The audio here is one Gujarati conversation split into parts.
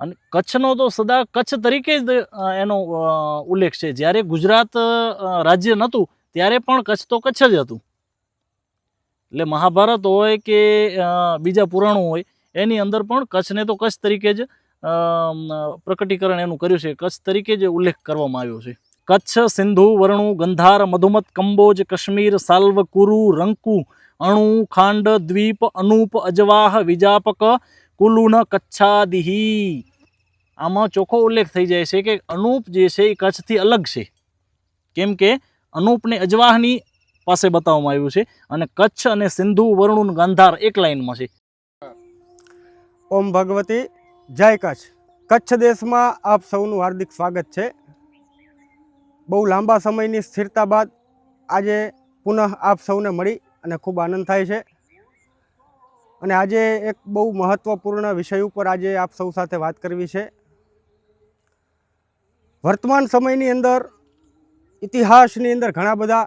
અને કચ્છનો તો સદા કચ્છ તરીકે જ એનો ઉલ્લેખ છે. જ્યારે ગુજરાત રાજ્ય નહોતું ત્યારે પણ કચ્છ તો કચ્છ જ હતું. એટલે મહાભારત હોય કે બીજા પુરાણો હોય, એની અંદર પણ કચ્છને તો કચ્છ તરીકે જ પ્રકટીકરણ એનું કર્યું છે. કચ્છ તરીકે જ ઉલ્લેખ કરવામાં આવ્યો છે. કચ્છ, સિંધુ, વરણુ, ગંધાર, મધુમત, કંબોજ, કાશ્મીર સાલ્વ કુરુ રંકુ, અણુ, ખાંડ, દ્વીપ, અનૂપ, અજવાહ, વિજાપક કુલુન કચ્છાદિહી આમાં ચોખ્ખો ઉલ્લેખ થઈ જાય છે કે અનૂપ જે છે એ કચ્છથી અલગ છે. કેમ કે અનૂપને અજવાહની પાસે બતાવવામાં આવ્યું છે અને કચ્છ અને સિંધુ વર્ણુન ગાંધાર એક લાઇનમાં છે. ઓમ ભગવતી, જય કચ્છ. કચ્છ દેશમાં આપ સૌનું હાર્દિક સ્વાગત છે. બહુ લાંબા સમયની સ્થિરતા બાદ આજે પુનઃ આપ સૌને મળી અને ખૂબ આનંદ થાય છે. અને આજે એક બહુ મહત્ત્વપૂર્ણ વિષય ઉપર આજે આપ સૌ સાથે વાત કરવી છે. વર્તમાન સમયની અંદર, ઇતિહાસની અંદર ઘણા બધા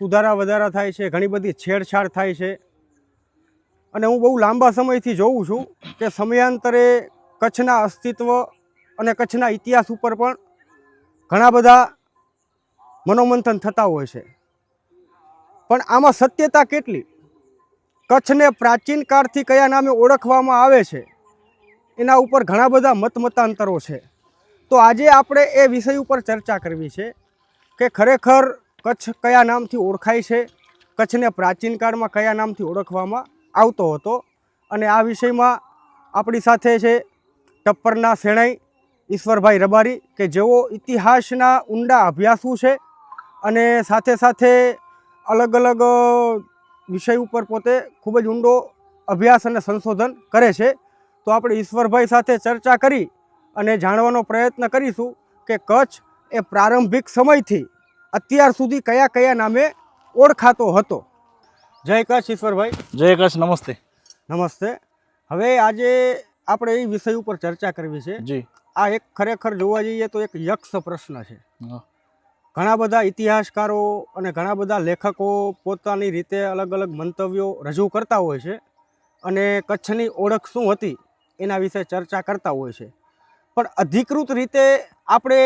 સુધારા વધારા થાય છે, ઘણી બધી છેડછાડ થાય છે. અને હું બહુ લાંબા સમયથી જોઉં છું કે સમયાંતરે કચ્છના અસ્તિત્વ અને કચ્છના ઇતિહાસ ઉપર પણ ઘણા બધા મનોમંથન થતા હોય છે. પણ આમાં સત્યતા કેટલી? કચ્છને પ્રાચીન કાળથી કયા નામે ઓળખવામાં આવે છે? એના ઉપર ઘણા બધા મતમતાંતરો છે. તો આજે આપણે એ વિષય ઉપર ચર્ચા કરવી છે કે ખરેખર કચ્છ કયા નામથી ઓળખાય છે? કચ્છને પ્રાચીન કાળમાં કયા નામથી ઓળખવામાં આવતો હતો? અને આ વિષયમાં આપણી સાથે છે ટપ્પરના શેણાઈ ઈશ્વરભાઈ રબારી કે જેઓ ઇતિહાસના ઊંડા અભ્યાસુ છે અને સાથે સાથે અલગ અલગ વિષય ઉપર પોતે ખૂબ જ ઊંડો અભ્યાસ અને સંશોધન કરે છે. તો આપણે ઈશ્વરભાઈ સાથે ચર્ચા કરી અને જાણવાનો પ્રયત્ન કરીશું કે કચ્છ એ પ્રારંભિક સમયથી અત્યાર સુધી કયા કયા નામે ઓળખાતો હતો. જય કચ્છ ઈશ્વરભાઈ. જય કચ્છ નમસ્તે. નમસ્તે. હવે આજે આપણે એ વિષય ઉપર ચર્ચા કરવી છે. જી. આ એક ખરેખર જોવા જઈએ તો એક યક્ષ પ્રશ્ન છે. ઘણા બધા ઇતિહાસકારો અને ઘણા બધા લેખકો પોતાની રીતે અલગ અલગ મંતવ્યો રજૂ કરતા હોય છે અને કચ્છની ઓળખ શું હતી એના વિશે ચર્ચા કરતા હોય છે. પણ અધિકૃત રીતે આપણે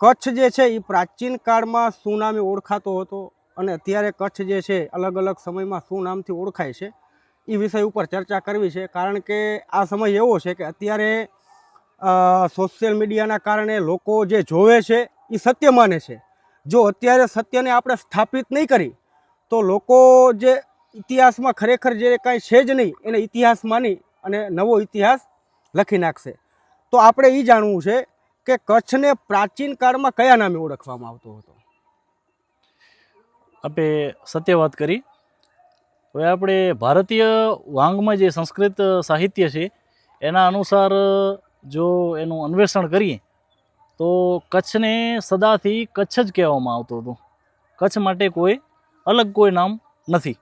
કચ્છ જે છે એ પ્રાચીન કાળમાં શું નામે ઓળખાતો હતો અને અત્યારે કચ્છ જે છે અલગ અલગ સમયમાં શું નામથી ઓળખાય છે એ વિષય ઉપર ચર્ચા કરવી છે. કારણ કે આ સમય એવો છે કે અત્યારે સોશિયલ મીડિયાના કારણે લોકો જે જોવે છે એ સત્ય માને છે. જો અત્યારે સત્યને આપણે સ્થાપિત નહીં કરી, તો લોકો જે ઇતિહાસમાં ખરેખર જે કાંઈ છે જ નહીં, એને ઇતિહાસ માની અને નવો ઇતિહાસ લખી નાખશે. તો આપણે એ જાણવું છે કે કચ્છને પ્રાચીન કાળમાં કયા નામે ઓળખવામાં આવતો હતો? આપે સત્ય વાત કરી. હવે આપણે ભારતીય વાંગમાં જે સંસ્કૃત સાહિત્ય છે, એના અનુસાર જો એનું અન્વેષણ કરીએ તો કચ્છને સદાથી કચ્છ જ કહેવામાં આવતું હતું. કચ્છ માટે કોઈ અલગ કોઈ નામ નથી.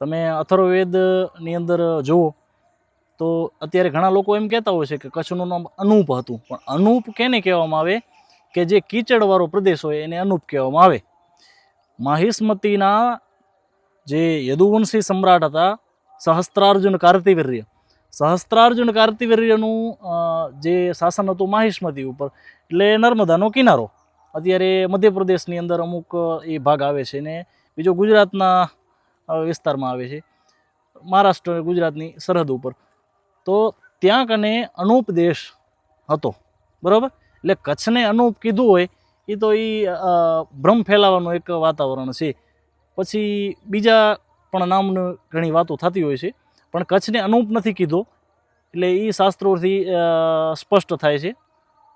તમે અથર્વવેદની અંદર જુઓ, તો અત્યારે ઘણા લોકો એમ કહેતા હોય છે કે કચ્છનું નામ અનૂપ હતું. પણ અનૂપ કેને કહેવામાં આવે? કે જે કીચડવાળો પ્રદેશ હોય એને અનૂપ કહેવામાં આવે. માહિષ્મતીના જે યદુવંશી સમ્રાટ હતા, સહસ્ત્રાર્જુન કાર્તિવીર્ય. સહસ્ત્રાર્જુન કાર્તિવીર્યનું જે શાસન હતું માહિષ્મતી ઉપર, એટલે નર્મદાનો કિનારો. અત્યારે મધ્યપ્રદેશની અંદર અમુક એ ભાગ આવે છે ને બીજો ગુજરાતના વિસ્તારમાં આવે છે. મહારાષ્ટ્ર ગુજરાતની સરહદ ઉપર. તો ત્યાં કને અનૂપ દેશ હતો, બરાબર? એટલે કચ્છને અનૂપ કીધું હોય, એ તો એ ભ્રમ ફેલાવાનું એક વાતાવરણ છે. પછી બીજા પણ નામનું ઘણી વાતો થતી હોય છે. પણ કચ્છને અનુપ નથી કીધો. એટલે એ શાસ્ત્રોથી સ્પષ્ટ થાય છે.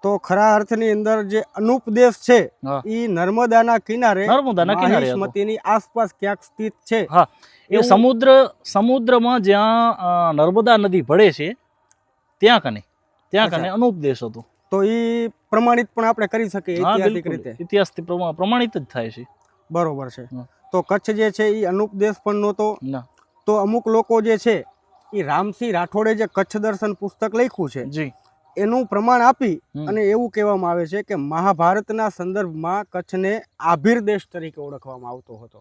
તો ખરા અર્થની અંદર જે અનુપ દેશ છે એ નર્મદાના કિનારે નર્મદાના કિનારે હતો. આસપાસ ક્યાંક સ્થિત છે. હા. એ સમુદ્ર સમુદ્રમાં જ્યાં નર્મદા નદી ભળે છે ત્યાં કને ત્યાં કને અનુપ દેશ હતો. તો એ પ્રમાણિત પણ આપણે કરી શકીએ ઐતિહાસિક રીતે. ઇતિહાસથી પ્રમા- પ્રમાણિત જ થાય છે. બરોબર છે. તો કચ્છ જે છે એ અનુપ દેશ પણ નહોતો. તો અમુક લોકો જે છે એ રામસિંહ રાઠોડે જે કચ્છ દર્શન પુસ્તક લખ્યું છે જી. એનું પ્રમાણ આપી અને એવું કહેવામાં આવે છે કે મહાભારતના સંદર્ભમાં કચ્છને આભીર દેશ તરીકે ઓળખવામાં આવતો હતો.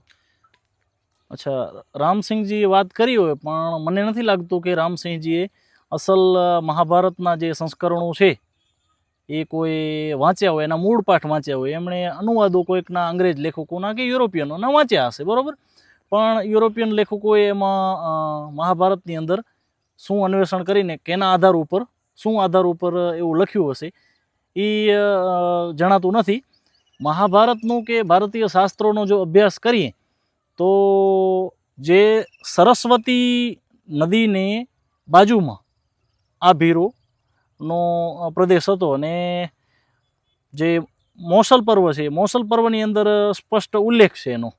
અચ્છા રામસિંહજીએ વાત કરી હોય પણ મને નથી લાગતું કે રામસિંહજીએ અસલ મહાભારતના જે સંસ્કરણો છે એ કોઈ વાંચ્યા હોય એના મૂળ પાઠ વાંચ્યા હોય એમણે અનુવાદો કોઈકના અંગ્રેજ લેખકોના કે યુરોપિયનોના વાંચ્યા હશે બરાબર? પણ યુરોપિયન લેખકોએ એમાં મહાભારતની અંદર શું અન્વેષણ કરીને કેના આધાર ઉપર, શું આધાર ઉપર એવું લખ્યું હશે એ જણાતું નથી. મહાભારતનું કે ભારતીય શાસ્ત્રોનો જો અભ્યાસ કરીએ, તો જે સરસ્વતી નદીને બાજુમાં આ ભીરોનો પ્રદેશ હતો અને જે મોસલ પર્વ છે, મોસલ પર્વની અંદર સ્પષ્ટ ઉલ્લેખ છે એનો.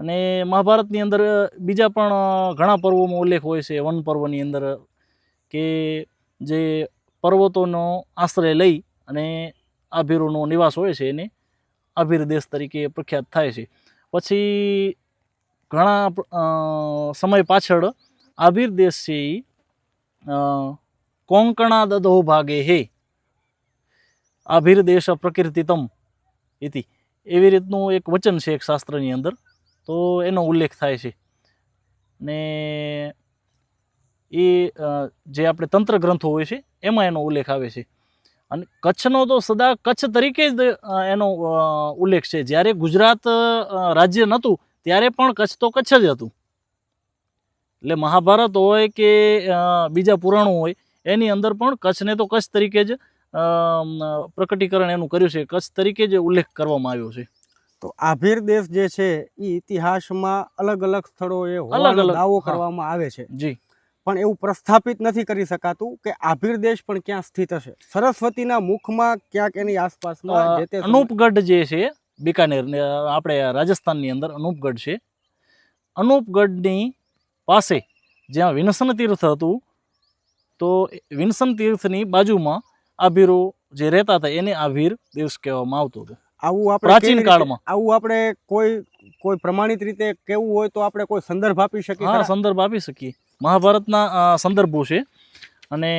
અને મહાભારતની અંદર બીજા પણ ઘણા પર્વોમાં ઉલ્લેખ હોય છે. વન પર્વની અંદર કે જે પર્વતોનો આશ્રય લઈ અને આભીરોનો નિવાસ હોય છે એને આભીર દેશ તરીકે પ્રખ્યાત થાય છે. પછી ઘણા સમય પાછળ આભીર દેશ છે એ કોંકણા દદો ભાગે હે, આભીર દેશ પ્રકીર્તિતમ ઇતિ. એવી રીતનું એક વચન છે એક શાસ્ત્રની અંદર. તો એનો ઉલ્લેખ થાય છે. ને એ જે આપણે તંત્ર ગ્રંથો હોય છે, એમાં એનો ઉલ્લેખ આવે છે. અને કચ્છનો તો સદા કચ્છ તરીકે જ એનો ઉલ્લેખ છે. જ્યારે ગુજરાત રાજ્ય નહોતું ત્યારે પણ કચ્છ તો કચ્છ જ હતું. એટલે મહાભારત હોય કે બીજા પુરાણો હોય, એની અંદર પણ કચ્છને તો કચ્છ તરીકે જ પ્રકટીકરણ એનું કર્યું છે. કચ્છ તરીકે જ ઉલ્લેખ કરવામાં આવ્યો છે. તો આભીર દેશ જે છે એ ઇતિહાસમાં અલગ અલગ સ્થળોએ અલગ અલગ, દાવો કરવામાં આવે છે. જી. પણ એવું પ્રસ્થાપિત નથી કરી શકાતું કે આભીર દેશ પણ ક્યાં સ્થિત હશે. સરસ્વતીના મુખમાં ક્યાંક એની આસપાસમાં જે તે અનૂપગઢ જે છે બિકાનેર ને આપણે રાજસ્થાનની અંદર અનૂપગઢ છે. અનૂપગઢની પાસે જ્યાં વિનસન તીર્થ હતું તો વિનસન તીર્થની બાજુમાં આભીરો જે રહેતા હતા એને આભીર દેશ કહેવામાં આવતો હતો. આવું આપણે પ્રાચીન કાળમાં. આવું આપણે કોઈ કોઈ પ્રમાણિત રીતે કેવું હોય તો આપણે કોઈ સંદર્ભ આપી શકીએ હા સંદર્ભ આપી શકીએ. મહાભારતના સંદર્ભો છે. અને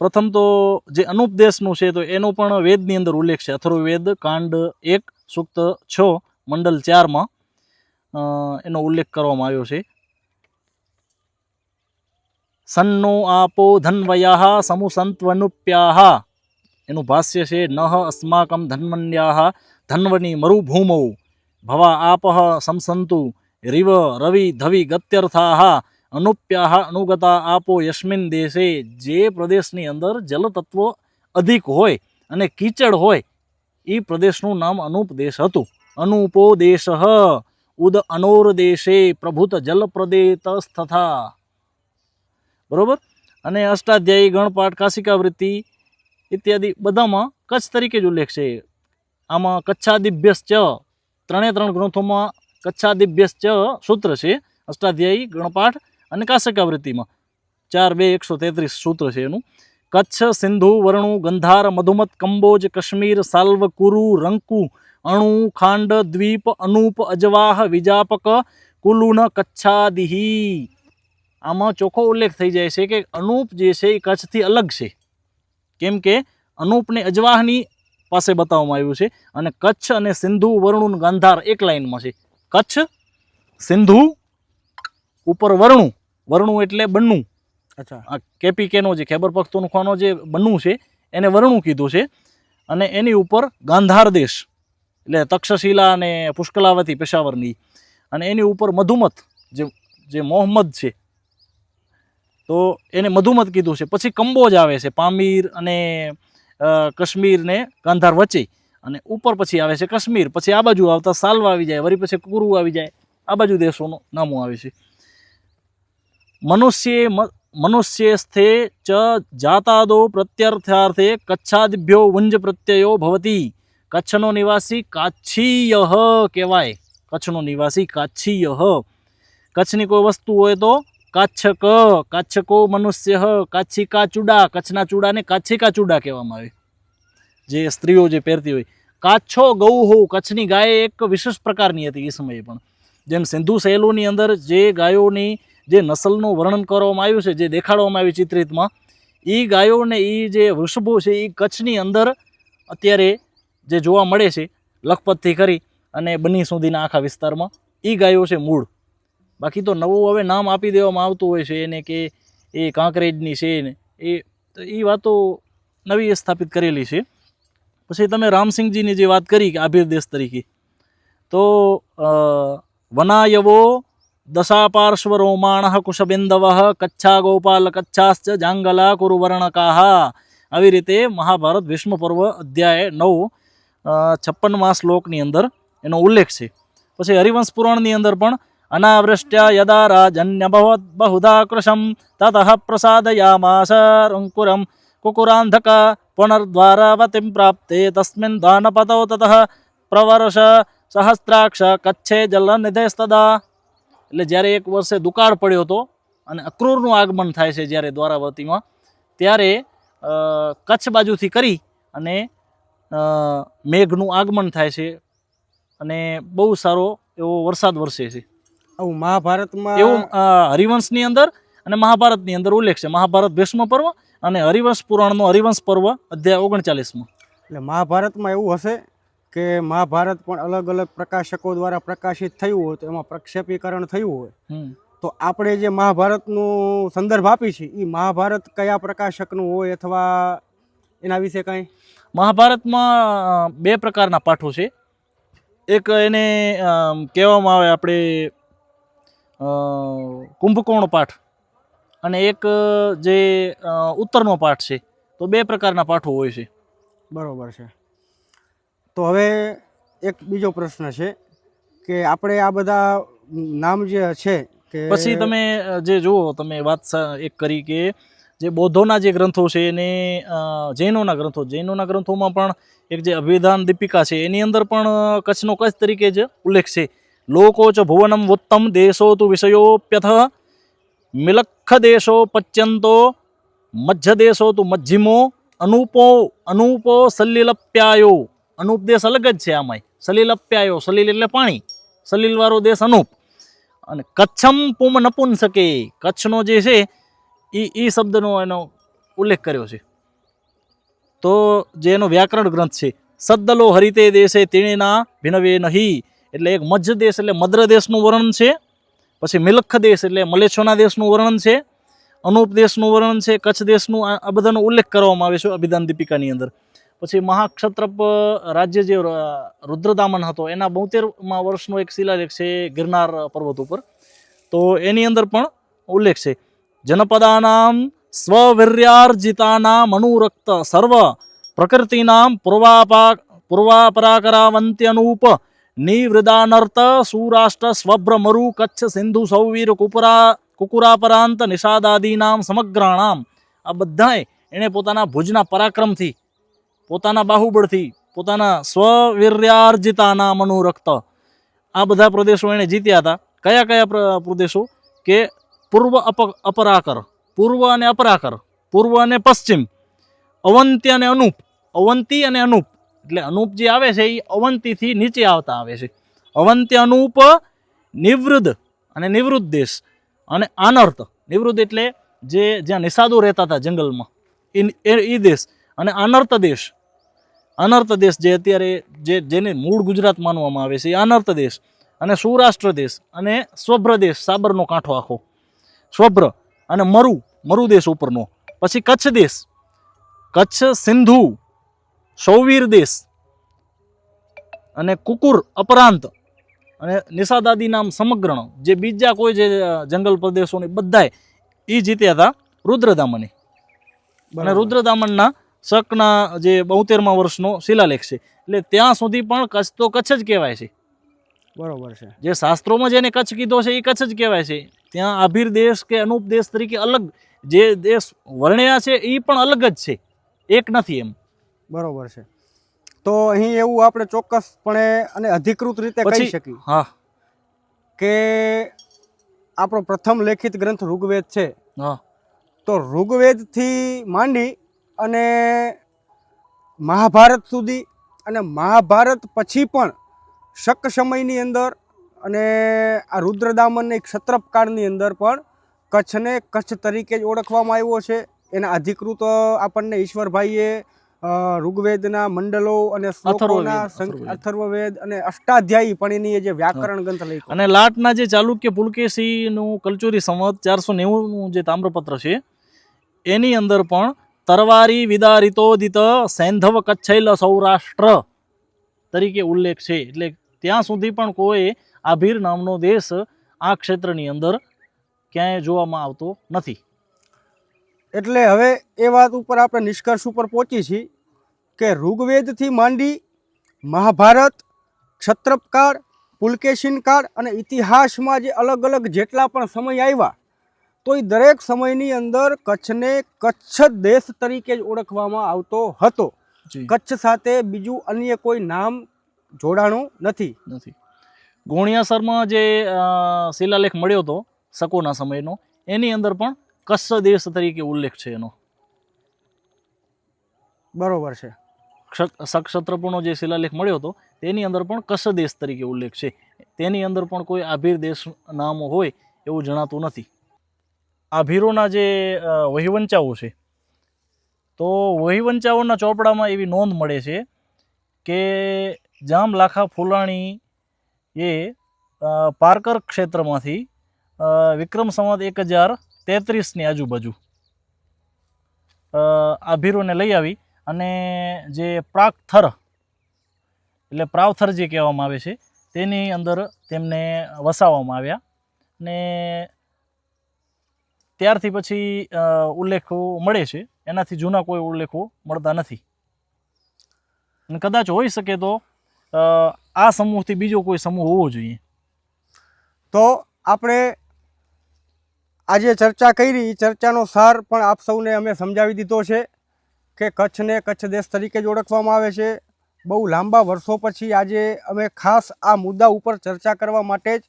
પ્રથમ તો જે અનુપ દેશનું છે તો એનો પણ વેદની અંદર ઉલ્લેખ છે. અથર્વવેદ કાંડ એક સૂક્ત છ મંડલ ચારમાં એનો ઉલ્લેખ કરવામાં આવ્યો છે. સન્નો આપો ધન્વયા સમુસંત્વનુપ્યાહ એનું ભાષ્ય છે, નહ અસ્માકમ ધન્વન્યાહ ધન્વની મરુભૂમૌ ભવા આપહ સંસંતુ રિવ રવિ ધવિ ગત્યર્થાહ અનુપ્યાહ અનુગતા આપો યસ્મિન દેશે. જે પ્રદેશની અંદર જલતત્વો અધિક હોય અને કીચડ હોય એ પ્રદેશનું નામ અનુપ દેશ હતું. અનુપો દેશ ઉદ અનોર દેશે પ્રભુત જલ પ્રદેતસ્થથા બરોબર? અને અષ્ટાધ્યાયી ગણપાઠ કાશિકા વૃત્તિ ઇત્યાદિ બધામાં કચ્છ તરીકે જ ઉલ્લેખ છે. આમાં કચ્છાદિભ્યશ્ચ ત્રણે ત્રણ ગ્રંથોમાં કચ્છાદિભ્યશ્ચ સૂત્ર છે, અષ્ટાધ્યાયી, ગણપાઠ અને કાશકાવૃત્તિમાં ચાર, બે, એકસો તેત્રીસ સૂત્ર છે એનું. કચ્છ, સિંધુ, વરણુ, ગંધાર, મધુમત, કંબોજ, કશ્મીર સાલ્વ કુરુ રંકુ, અણુ, ખાંડ, દ્વીપ, અનૂપ, અજવાહ, વિજાપક, કુલુન, કચ્છાદિહી. આમાં ચોખ્ખો ઉલ્લેખ થઈ જાય છે કે અનૂપ જે છે એ કચ્છથી અલગ છે. કેમ કે અનૂપને અજવાહની પાસે બતાવવામાં આવ્યું છે અને કચ્છ અને સિંધુ વર્ણુ ગાંધાર એક લાઇનમાં છે. કચ્છ સિંધુ ઉપર વરણું. વરણું એટલે બન્નું. અચ્છા. આ કેપીકેનો જે ખૈબર પખ્તુનખ્વાનો જે બન્નું છે એને વરણું કીધું છે અને એની ઉપર ગાંધાર દેશ એટલે તક્ષશિલા અને પુષ્કલાવતી પેશાવરની. અને એની ઉપર મધુમત જે જે મોહમ્મદ છે તો એને મધુમત કીધું છે. પછી કંબોજ આવે છે પામીર અને કાશ્મીરને ગાંધાર વચ્ચે. અને ઉપર પછી આવે છે કાશ્મીર. પછી આ બાજુ આવતા સાલવા આવી જાય. વળી પછી કુરુ આવી જાય. આ બાજુ દેશોનું નામો આવે છે. મનુષ્યે મનુષ્ય મનુષ્યસ્થે ચ જાતાદો પ્રત્યર્થાર્થે કચ્છાદભ્યો વંજ પ્રત્યયો ભવતી. કચ્છનો નિવાસી કાચ્છીયહ કહેવાય. કચ્છનો નિવાસી કાચ્છીયહ કચ્છની કોઈ વસ્તુ હોય તો કાચ્છક, કાચ્છકો મનુષ્ય, કાચ્છિકા ચૂડા, કચ્છના ચૂડાને કાચ્છિકા ચૂડા કહેવામાં આવે. જે સ્ત્રીઓ જે પહેરતી હોય. કાચ્છો ગૌહુ, કચ્છની ગાય એક વિશેષ પ્રકારની હતી એ સમયે પણ. જેમ સિંધુ સહેલોની અંદર જે ગાયોની જે નસલનું વર્ણન કરવામાં આવ્યું છે, જે દેખાડવામાં આવ્યું ચિત્રિતમાં એ ગાયોને એ જે વૃષભો છે એ કચ્છની અંદર અત્યારે જે જોવા મળે છે, લખપતથી કરી અને બની સુધીના આખા વિસ્તારમાં એ ગાયો છે મૂળ. બાકી તો નવું હવે નામ આપી દેવામાં આવતું હોય છે એને કે એ કાંકરેજની છે ને, એ તો એ વાતો નવી સ્થાપિત કરેલી છે. પછી તમે રામસિંહજીની જે વાત કરી કે આભીર દેશ તરીકે, તો વનાયવો દશાપાર્શ્વ રોમાણ કુશબિંદવ કચ્છા ગોપાલ કચ્છાશ્ચ જાંગલા કુરુવર્ણકાહ આવી રીતે મહાભારત ભીષ્મ પર્વ અધ્યાય નવ છપ્પનમાં શ્લોકની અંદર એનો ઉલ્લેખ છે. પછી હરિવંશ પુરાણની અંદર પણ અનાવૃષ્ટ્યા યદા राजन्यभवत् बहुधा कृशं ततः પ્રસાદયામાસ અંકુરમ કુકુરાંધક પુનર્દ્વારાવતિમ પ્રાપ્તે તસ્મિન દાનપતૌ તતઃ પ્રવર્ષ સહસ્ત્રાક્ષ કચ્છે જલનિધેસ્તદા એટલે જ્યારે એક વર્ષે દુકાળ પડ્યો હતો અને અક્રૂરનું આગમન થાય છે જ્યારે દ્વારાવતીમાં, ત્યારે કચ્છ બાજુથી કરી અને મેઘનું આગમન થાય છે અને બહુ સારો એવો વરસાદ વરસે છે. આવું મહાભારતમાં એવું હરિવંશની અંદર અને મહાભારતની અંદર ઉલ્લેખ છે. મહાભારત ભીષ્મ પર્વ અને હરિવંશ પુરાણનો હરિવંશ પર્વ અધ્યાય ઓગણચાલીસમાં. એટલે મહાભારતમાં એવું હશે કે મહાભારત પણ અલગ અલગ પ્રકાશકો દ્વારા પ્રકાશિત થયું હોય તો એમાં પ્રક્ષેપીકરણ થયું હોય. તો આપણે જે મહાભારતનું સંદર્ભ આપી છે એ મહાભારત કયા પ્રકાશકનું હોય અથવા એના વિશે કાંઈ? મહાભારતમાં બે પ્રકારના પાઠો છે. એક એને કહેવામાં આવે આપણે કુંભકોણ પાઠ અને એક જે ઉત્તરનો પાઠ છે તો બે પ્રકારના પાઠો હોય છે. બરાબર છે. તો હવે એક બીજો પ્રશ્ન છે કે આપણે આ બધા નામ જે છે કે પછી તમે જે જુઓ તમે વાત એક કરી કે જે બૌદ્ધોના જે ગ્રંથો છે એને જૈનોના ગ્રંથો જૈનોના ગ્રંથોમાં પણ એક જે અભિધાન દીપિકા છે એની અંદર પણ કચ્છનો કચ્છ તરીકે જ ઉલ્લેખ છે. લોકો ચ ભુવનમ વોત્તમ દેશો તુ વિષયોપ્યથ મિલખ દેશો પચ્યંતો મધ્ય દેશો તુ મજ્જિમો અનુપો અનુપો સલિલપ્યાયો અનુપ દેશ અલગ જ છે આમાંય। સલિલપ્યાયો સલિલ એટલે પાણી। સલિલવાળો દેશ અનુપ। અને કચ્છમ પુમ નપુંસકે કચ્છનો જે છે એ એ શબ્દનો એનો ઉલ્લેખ કર્યો છે। તો જે એનો વ્યાકરણ ગ્રંથ છે, સદ્દલો હરિતે દેશે તેણીના ભિનવે નહીં। એટલે એક મધ્ય દેશ એટલે મદ્ર દેશનું વર્ણન છે. પછી મિલખ દેશ એટલે મલેચ્છોના દેશનું વર્ણન છે. અનુપ દેશનું વર્ણન છે. કચ્છ દેશનું આ બધાનો ઉલ્લેખ કરવામાં આવે છે અભિધાન દીપિકાની અંદર. પછી મહાક્ષત્રપ રાજ્ય જે રુદ્રદામન હતો, એના બોતેરમાં વર્ષનો એક શિલાલેખ છે ગિરનાર પર્વત ઉપર. તો એની અંદર પણ ઉલ્લેખ છે. જનપદાનામ સ્વવીર્યાર્જિતાનામ અનુરક્ત સર્વ પ્રકૃતિનામ પૂર્વાપા, પૂર્વાપરાકરાવંત્યનુપ નિવૃદાનર્ત સુરાષ્ટ્ર સ્વભ્ર મરુ કચ્છ સિંધુ સૌવીર કુપરા કુકુરાપરાંત નિષાદાદીનામ સમગ્રાણામ આ બધાએ એણે પોતાના ભુજના પરાક્રમથી, પોતાના બાહુબળથી, પોતાના સ્વવીર્યાર્જિતાના અનુરક્ત આ બધા પ્રદેશો એણે જીત્યા હતા. કયા કયા પ્રદેશો? કે પૂર્વ અપ, અપરાકર, પૂર્વ અને અપરાકર, પૂર્વ અને પશ્ચિમ અવંતી અને અનુપ, અવંતી અને અનુપ. એટલે અનુપ જે આવે છે, એ અવંતીથી નીચે આવતા આવે છે. અવંતી અનુપ નિવૃદ્ધ અને નિવૃત્ત દેશ અને આનર્ત. નિવૃત્ત એટલે જે જ્યાં નિષાદો રહેતા હતા જંગલમાં, એ દેશ અને અનર્થ દેશ. અનર્ત દેશ જે અત્યારે જે, જેને મૂળ ગુજરાત માનવામાં આવે છે, એ અનર્ત દેશ અને સૌરાષ્ટ્ર દેશ અને સ્વભ્ર દેશ, સાબરનો કાંઠો આખો. સ્વભ્ર અને મરુ મરુ દેશ ઉપરનો. પછી કચ્છ દેશ. કચ્છ સિંધુ સૌવીર દેશ અને કુકુર અપરાંત અને નિષાદાદી નામ સમગ્રનો જે બીજા કોઈ જે જંગલ પ્રદેશોની બધાય એ જીત્યા હતા રુદ્રદામની. અને રુદ્રદામનના શકના જે બોતેરમા વર્ષનો શિલાલેખ છે. એટલે ત્યાં સુધી પણ કચ્છ તો કચ્છ જ કહેવાય છે. બરોબર છે. જે શાસ્ત્રોમાં જેને કચ્છ કીધો છે એ કચ્છ જ કહેવાય છે. ત્યાં આભીર દેશ કે અનુપ દેશ તરીકે અલગ જે દેશ વર્ણ્યા છે એ પણ અલગ જ છે. એક નથી એમ. બરોબર છે. તો અહીં એવું આપણે ચોક્કસપણે અને અધિકૃત રીતે કહી શકીએ. હા. કે આપણો પ્રથમ લેખિત ગ્રંથ ઋગ્વેદ છે. હા. તો ઋગ્વેદથી માંડી અને મહાભારત સુધી અને મહાભારત પછી પણ શક સમયની અંદર અને આ રુદ્રદામન એક ક્ષત્રપ કાળની અંદર પણ કચ્છને કચ્છ તરીકે જ ઓળખવામાં આવ્યો છે. એના અધિકૃત આપણને ઈશ્વરભાઈએ ઋગ્વેદના મંડલો અને. અથર્વવેદ અને અષ્ટાધ્યાયી પણ એની જે વ્યાકરણ ગ્રંથ લખ્યો અને લાટના જે ચાલુક્ય પુલકેશીનું કલ્ચુરી સંવત ચારસો નેવુંનું જે તામ્રપત્ર છે એની અંદર પણ તરવારી વિદારિતોદિત સૈંધવ કચ્છૈલ સૌરાષ્ટ્ર તરીકે ઉલ્લેખ છે. એટલે ત્યાં સુધી પણ કોઈ આભીર નામનો દેશ આ ક્ષેત્રની અંદર ક્યાંય જોવામાં આવતો નથી. એટલે હવે એ વાત ઉપર આપણે નિષ્કર્ષ ઉપર પહોંચી છીએ. કે ઋગ્વેદથી માંડી મહાભારત ક્ષત્રપકાળ પુલકેશિનકાળ અને ઇતિહાસમાં જે અલગ અલગ જેટલા પણ સમય આવ્યા તો એ દરેક સમયની અંદર કચ્છને કચ્છ દેશ તરીકે જ ઓળખવામાં આવતો હતો. કચ્છ સાથે બીજું અન્ય કોઈ નામ જોડાણું નથી. નથી. ગોણિયાસરમાં જે શિલાલેખ મળ્યો હતો સકોના સમયનો એની અંદર પણ કચ્છ દેશ તરીકે ઉલ્લેખ છે એનો. બરોબર છે. સક્ષત્રપુનો જે શિલાલેખ મળ્યો હતો, તેની અંદર પણ કસ દેશ તરીકે ઉલ્લેખ છે. તેની અંદર પણ કોઈ આભીર દેશ નામ હોય એવું જણાતું નથી. આભીરોના જે વહીવંચાઓ છે, તો વહીવંચાઓના ચોપડામાં એવી નોંધ મળે છે કે જામ લાખા ફુલાણી એ પારકર ક્ષેત્રમાંથી વિક્રમ સંવત એક હજાર તેત્રીસની આજુબાજુ આભીરોને લઈ આવી. અને જે પ્રાગથર, એટલે પ્રાવથર જે કહેવામાં આવે છે, તેની અંદર તેમને વસાવવામાં આવ્યા. ને ત્યારથી પછી ઉલ્લેખો મળે છે. એનાથી જૂના કોઈ ઉલ્લેખો મળતા નથી. અને કદાચ હોઈ શકે તો આ સમૂહથી બીજો કોઈ સમૂહ હોવો જોઈએ. તો આપણે આજે ચર્ચા કરી. ચર્ચાનો સાર પણ આપ સૌને અમે સમજાવી દીધો છે. કે કચ્છને કચ્છ દેશ તરીકે જ ઓળખવામાં આવે છે. બહુ લાંબા વર્ષો પછી આજે અમે ખાસ આ મુદ્દા ઉપર ચર્ચા કરવા માટે જ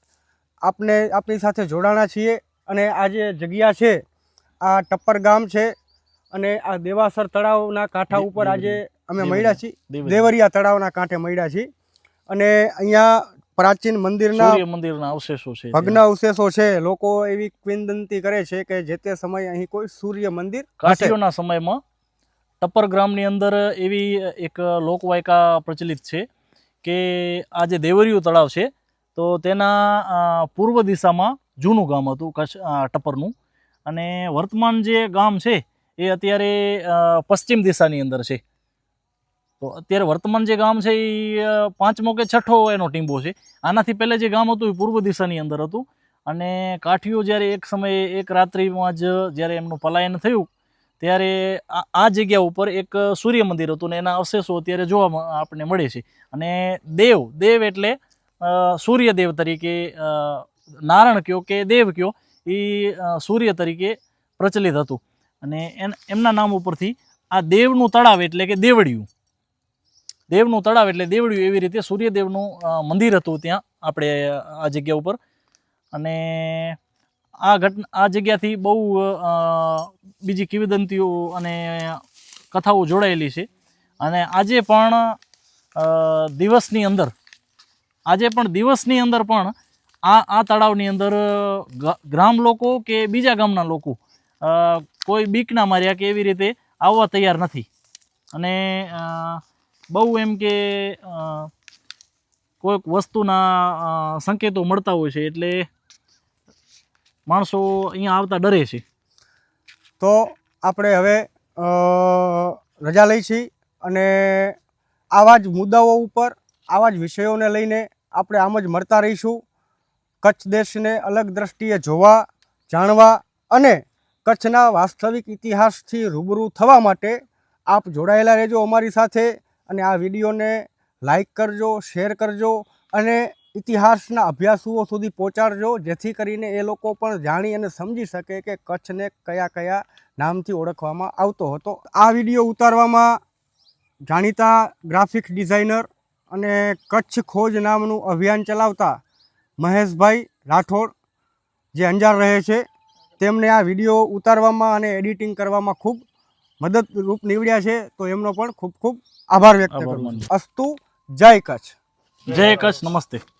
આપને આપની સાથે જોડાણા છીએ અને આ જે જગ્યા છે આ ટપ્પર ગામ છે અને આ દેવાસર તળાવના કાંઠા ઉપર આજે અમે મળ્યા છીએ. દેવરિયા. તળાવના કાંઠે મળ્યા છીએ. અને અહીંયા પ્રાચીન મંદિરના મંદિરના અવશેષો છે. ભગ્ન અવશેષો છે. લોકો એવી ક્વિંદંતી કરે છે કે જે તે સમયે અહીં કોઈ સૂર્ય મંદિર કાઠીઓના સમયમાં ટપ્પર ગ્રામની અંદર એવી એક લોકવાયકા પ્રચલિત છે કે આ જે દેવરિયું તળાવ છે, તો તેના પૂર્વ દિશામાં જૂનું ગામ હતું કચ્છ ટપ્પરનું. અને વર્તમાન જે ગામ છે, એ અત્યારે પશ્ચિમ દિશાની અંદર છે. તો અત્યારે વર્તમાન જે ગામ છે એ પાંચમો કે છઠ્ઠો એનો ટીંબો છે. આનાથી પહેલાં જે ગામ હતું, એ પૂર્વ દિશાની અંદર હતું. અને કાઠીઓ જ્યારે એક સમયે એક રાત્રિમાં જ જ્યારે એમનું પલાયન થયું ત્યારે આ જગ્યા ઉપર એક સૂર્ય મંદિર હતું ને એના અવશેષો અત્યારે જોવા આપણને મળે છે. અને દેવ દેવ એટલે સૂર્યદેવ તરીકે નારાયણ કયો કે દેવ કયો, એ સૂર્ય તરીકે પ્રચલિત હતું. અને એમના નામ ઉપરથી આ દેવનું તળાવ એટલે કે દેવડિયું દેવનું તળાવ એટલે દેવડિયું એવી રીતે સૂર્યદેવનું મંદિર હતું ત્યાં, આપણે આ જગ્યા ઉપર. અને આ ઘટના, આ જગ્યાથી બહુ બીજી કિંવદંતીઓ અને કથાઓ જોડાયેલી છે. અને આજે પણ દિવસની અંદર, આજે પણ દિવસની અંદર પણ આ આ તળાવની અંદર ગ્રામ લોકો કે બીજા ગામના લોકો કોઈ કોઈ બીકના માર્યા કે એવી રીતે આવવા તૈયાર નથી. અને બહુ એમ કે કોઈક વસ્તુના સંકેતો મળતા હોય છે એટલે માણસો અહીંયા આવતા ડરે છે. તો આપણે હવે રજા લઈ છીએ અને આવા જ મુદ્દાઓ ઉપર, આવા જ વિષયોને લઈને આપણે આમ જ મળતા રહીશું. કચ્છ દેશને અલગ દ્રષ્ટિએ જોવા, જાણવા અને કચ્છના વાસ્તવિક ઇતિહાસથી રૂબરૂ થવા માટે આપ જોડાયેલા રહેજો અમારી સાથે અને આ વિડીયોને લાઈક કરજો, શેર કરજો અને ઇતિહાસના અભ્યાસુઓ સુધી પહોંચાડજો જેથી કરીને એ લોકો પણ જાણી અને સમજી શકે કે કચ્છને કયા કયા નામથી ઓળખવામાં આવતો હતો. આ વીડિયો ઉતારવામાં જાણીતા ગ્રાફિક ડિઝાઇનર અને કચ્છ ખોજ નામનું અભિયાન ચલાવતા મહેશભાઈ રાઠોડ જે અંજાર રહે છે તેમને આ વીડિયો ઉતારવામાં અને એડિટિંગ કરવામાં ખૂબ મદદરૂપ નીવડ્યા છે. તો એમનો પણ ખૂબ ખૂબ આભાર વ્યક્ત કરું અસ્તુ જય કચ્છ. જય કચ્છ નમસ્તે.